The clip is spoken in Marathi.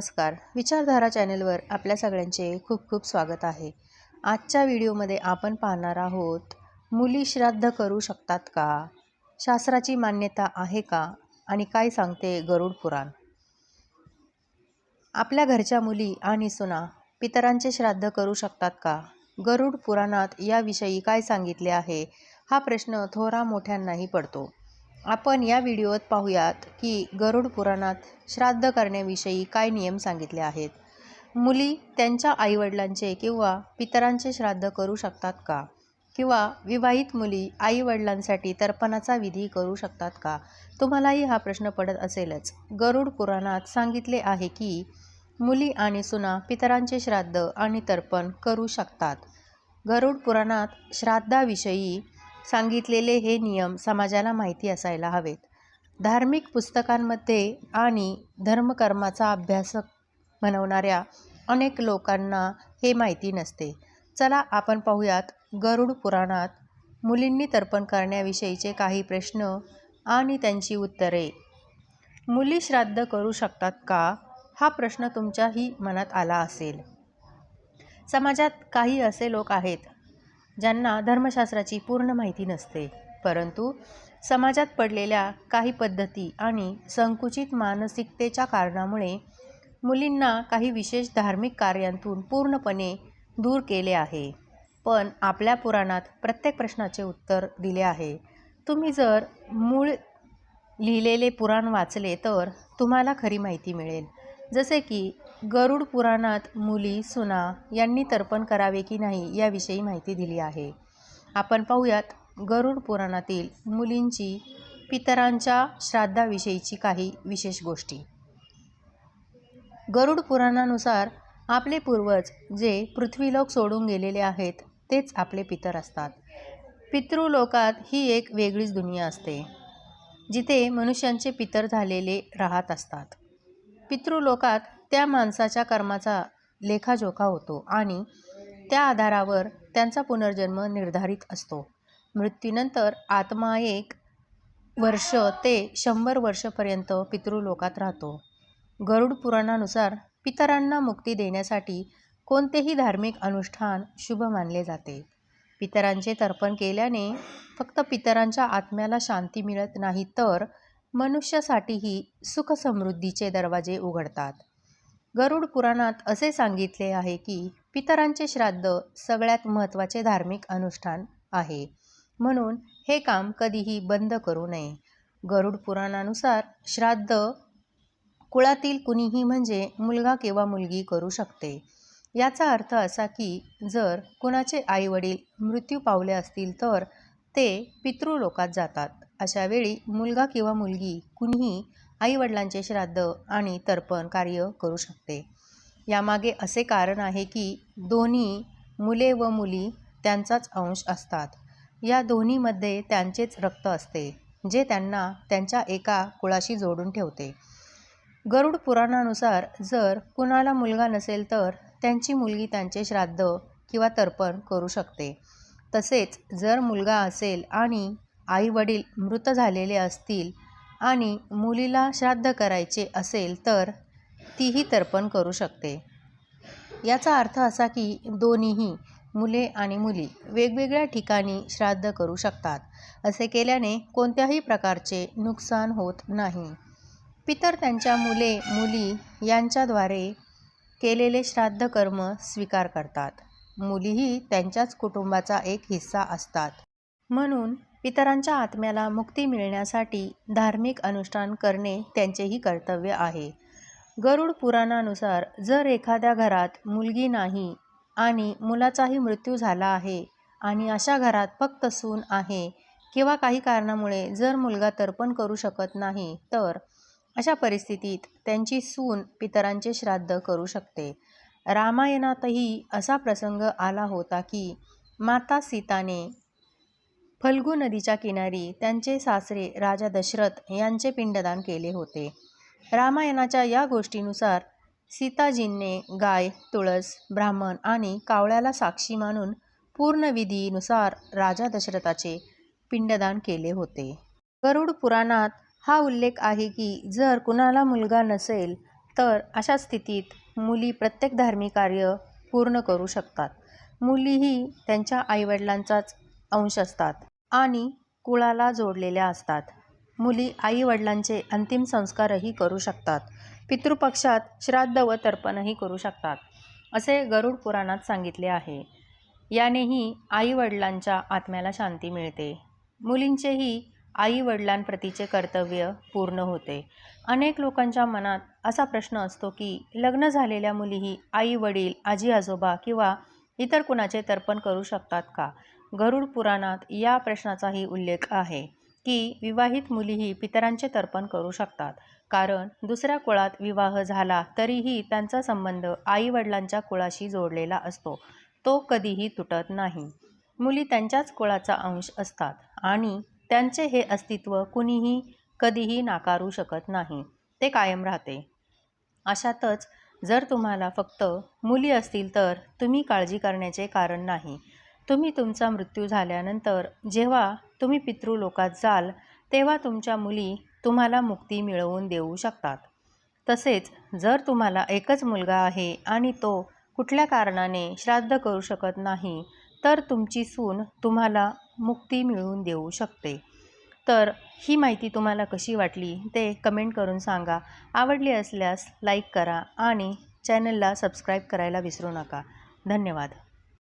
नमस्कार. विचारधारा चॅनेलवर आपल्या सगळ्यांचे खूप खूप स्वागत आहे. आजच्या व्हिडिओमध्ये आपण पाहणार आहोत मुली श्राद्ध करू शकतात का? शास्त्राची मान्यता आहे का? आणि काय सांगते गरुड पुराण? आपल्या घरच्या मुली आणि सुना पितरांचे श्राद्ध करू शकतात का? गरुड पुराणात याविषयी काय सांगितले आहे? हा प्रश्न थोरा मोठ्यांनाही पडतो. आपण या व्हिडिओत पाहूयात की गरुड पुराणात श्राद्ध करण्याविषयी काय नियम सांगितले आहेत. मुली त्यांच्या आईवडिलांचे किंवा पितरांचे श्राद्ध करू शकतात का? किंवा विवाहित मुली आईवडिलांसाठी तर्पणाचा विधी करू शकतात का? तुम्हालाही हा प्रश्न पडत असेलच. गरुड पुराणात सांगितले आहे की मुली आणि सुना पितरांचे श्राद्ध आणि तर्पण करू शकतात. गरुड पुराणात श्राद्धाविषयी सांगितलेले हे नियम समाजाला माहिती असायला हवेत. धार्मिक पुस्तकांमध्ये आणि धर्मकर्माचा अभ्यासक बनवणाऱ्या अनेक लोकांना हे माहिती नसते. चला आपण पाहूयात गरुड पुराणात मुलींनी तर्पण करण्याविषयीचे काही प्रश्न आणि त्यांची उत्तरे. मुली श्राद्ध करू शकतात का? हा प्रश्न तुमच्याही मनात आला असेल. समाजात काही असे लोक आहेत ज्यांना धर्मशास्त्राची पूर्ण माहिती नसते. परंतु समाजात पडलेल्या काही पद्धती आणि संकुचित मानसिकतेच्या कारणामुळे मुलींना काही विशेष धार्मिक कार्यांतून पूर्णपणे दूर केले आहे. पण आपल्या पुराणात प्रत्येक प्रश्नाचे उत्तर दिले आहे. तुम्ही जर मूळ लिहिलेले पुराण वाचले तर तुम्हाला खरी माहिती मिळेल. जसे की गरुड पुराणात मुली सुना यांनी तर्पण करावे की नाही याविषयी माहिती दिली आहे. आपण पाहूयात गरुड पुराणातील मुलींची पितरांच्या श्राद्धाविषयीची काही विशेष गोष्टी. गरुड पुराणानुसार आपले पूर्वज जे पृथ्वीलोक सोडून गेलेले आहेत तेच आपले पितर असतात. पितृलोकात ही एक वेगळीच दुनिया असते जिथे मनुष्यांचे पितर झालेले राहत असतात. पितृलोकात त्या माणसाच्या कर्माचा लेखाजोखा होतो आणि त्या आधारावर त्यांचा पुनर्जन्म निर्धारित असतो. मृत्यूनंतर आत्मा एक वर्ष ते शंभर वर्षपर्यंत पितृलोकात राहतो. गरुड पुराणानुसार पितरांना मुक्ती देण्यासाठी कोणतेही धार्मिक अनुष्ठान शुभ मानले जाते. पितरांचे तर्पण केल्याने फक्त पितरांच्या आत्म्याला शांती मिळत नाही तर मनुष्यासाठीही सुखसमृद्धीचे दरवाजे उघडतात. गरुड पुराणात असे सांगितले आहे की पितरांचे श्राद्ध सगळ्यात महत्त्वाचे धार्मिक अनुष्ठान आहे. म्हणून हे काम कधीही बंद करू नये. गरुड पुराणानुसार श्राद्ध कुळातील कुणीही म्हणजे मुलगा किंवा मुलगी करू शकते. याचा अर्थ असा की जर कुणाचे आईवडील मृत्यू पावले असतील तर ते पितृलोकात जातात. अशावेळी मुलगा किंवा मुलगी कुणीही आईवडिलांचे श्राद्ध आणि तर्पण कार्य करू शकते. यामागे असे कारण आहे की दोन्ही मुले व मुली त्यांचाच अंश असतात. या दोन्हीमध्ये त्यांचेच रक्त असते जे त्यांना त्यांच्या एका कुळाशी जोडून ठेवते. गरुड पुराणानुसार जर कुणाला मुलगा नसेल तर त्यांची मुलगी त्यांचे श्राद्ध किंवा तर्पण करू शकते. तसेच जर मुलगा असेल आणि आई वडील मृत झालेले असतील आणि मुलीला श्राद्ध करायचे असेल तर तीही तर्पण करू शकते. याचा अर्थ असा की दोन्हीही मुले आणि मुली वेगवेगळ्या ठिकाणी श्राद्ध करू शकतात असे केल्याने कोणत्याही प्रकारचे नुकसान होत नाही. पितर त्यांच्या मुले मुली यांच्याद्वारे केलेले श्राद्ध कर्म स्वीकार करतात. मुलीही त्यांच्याच कुटुंबाचा एक हिस्सा असतात. म्हणून पितरांच्या आत्म्याला मुक्ती मिळण्यासाठी धार्मिक अनुष्ठान करणे त्यांचेही कर्तव्य आहे. गरुड पुराणानुसार जर एखाद्या घरात मुलगी नाही आणि मुलाचाही मृत्यू झाला आहे आणि अशा घरात फक्त सून आहे किंवा काही कारणामुळे जर मुलगा तर्पण करू शकत नाही तर अशा परिस्थितीत त्यांची सून पितरांचे श्राद्ध करू शकते. रामायणातही असा प्रसंग आला होता की माता सीताने फल्गू नदीच्या किनारी त्यांचे सासरे राजा दशरथ यांचे पिंडदान केले होते. रामायणाच्या या गोष्टीनुसार सीताजींनी गाय तुळस ब्राह्मण आणि कावळ्याला साक्षी मानून पूर्ण विधीनुसार राजा दशरथाचे पिंडदान केले होते. गरुड पुराणात हा उल्लेख आहे की जर कुणाला मुलगा नसेल तर अशा स्थितीत मुली प्रत्येक धार्मिक कार्य पूर्ण करू शकतात. मुलीही त्यांच्या आईवडिलांचाच अंश असतात. आणि कुळाला जोडलेल्या असतात. मुली आईवडिलांचे अंतिम संस्कारही करू शकतात. पितृपक्षात श्राद्ध व तर्पणही करू शकतात असे गरुड पुराणात सांगितले आहे. यानेही आईवडिलांच्या आत्म्याला शांती मिळते. मुलींचेही आईवडिलांप्रतीचे कर्तव्य पूर्ण होते. अनेक लोकांच्या मनात असा प्रश्न असतो की लग्न झालेल्या मुलीही आई वडील आजी आजोबा किंवा इतर कुणाचे तर्पण करू शकतात का? गरुड पुराणात या प्रश्नाचाही उल्लेख आहे की विवाहित मुलीही पितरांचे तर्पण करू शकतात. कारण दुसऱ्या कुळात विवाह झाला तरीही त्यांचा संबंध आईवडिलांच्या कुळाशी जोडलेला असतो. तो कधीही तुटत नाही. मुली त्यांच्याच कुळाचा अंश असतात आणि त्यांचे हे अस्तित्व कुणीही कधीही नाकारू शकत नाही. ते कायम राहते. अशातच जर तुम्हाला फक्त मुली असतील तर तुम्ही काळजी करण्याचे कारण नाही. तुम्ही तुमचा मृत्यू झाल्यानंतर जेव्हा तुम्ही पितृलोकात जाल तेव्हा तुमच्या मुली तुम्हाला मुक्ती मिळवून देऊ शकतात. तसेच जर तुम्हाला एकच मुलगा आहे आणि तो कुठल्या कारणाने श्राद्ध करू शकत नाही तर तुमची सून तुम्हाला मुक्ती मिळवून देऊ शकते. तर ही माहिती तुम्हाला कशी वाटली ते कमेंट करून सांगा. आवडली असल्यास लाईक करा आणि चॅनलला सबस्क्राईब करायला विसरू नका. धन्यवाद.